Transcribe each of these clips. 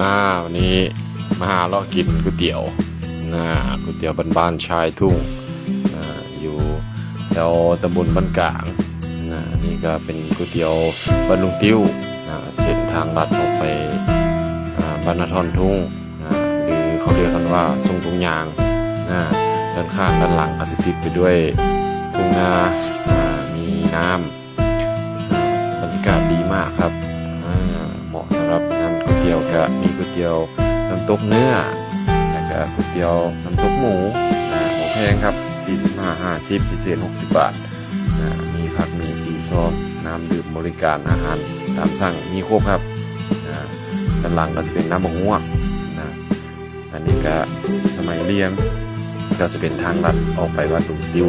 อ่าวันนี้มาหาเลาะกินก๋วยเตี๋ยวนะก๋วยเตี๋ยวบ้านๆชายทุ่งอ่าอยู่แถวตำบลบ้านกลางนะนี่ก็เป็นก๋วยเตี๋ยวบ้านลุงติ้วนะเส้นทางลัดออกไปบ้านนาทอนทุ่งนะหรือเขาเรียกกันว่าทรงทุ่งยางนะด้านข้างด้านหลังก็จะติดไปด้วยทุ่งนามีน้ำบรรยากาศดีมากครับเหมาะสำหรับงาน ก็มีก๋วยเตี๋ยวน้ำตกเนื้อแล้วก็ก๋วยเตี๋ยวน้ำตกหมูอ่าหมูแพงครับ45 50พิเศษ60 บาทอ่ามีผักมีสีซอมน้ำดื่มบริการอาหารตามสั่งมีครบครับอ่าด้านหลังก็จะเป็นน้ำบะฮวกนะอันนี้ก็สมัยเรียนก็จะเป็นทางลัดออกไปวัดตุงติว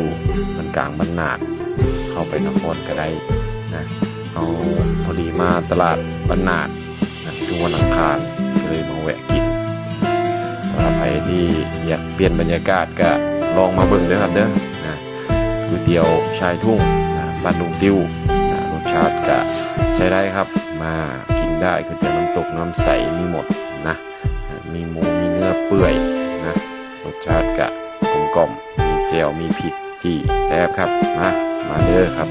มันกลางบรรนาดเข้าไปนครก็ได้นะเอาพอดีมาตลาดบรรนาด ทุกวันอังคารเลยมาแวะกินสำหรับใครที่อยากเปลี่ยนบรรยากาศก็ลองมาเบิ่งเด้อครับเด้อนะก๋วยเตี๋ยวชายทุ่งนะบ้านลุงติ้วนะรสชาติก็ใช้ได้ครับ มากินได้ก๋วยเตี๋ยวน้ำตกน้ำใสมีหมดนะมีหมูมีเนื้อเปื่อยนะรสชาติก็กลมกล่อมมีเจลมีพริกจี่แซ่บครับมามาเด้อครับ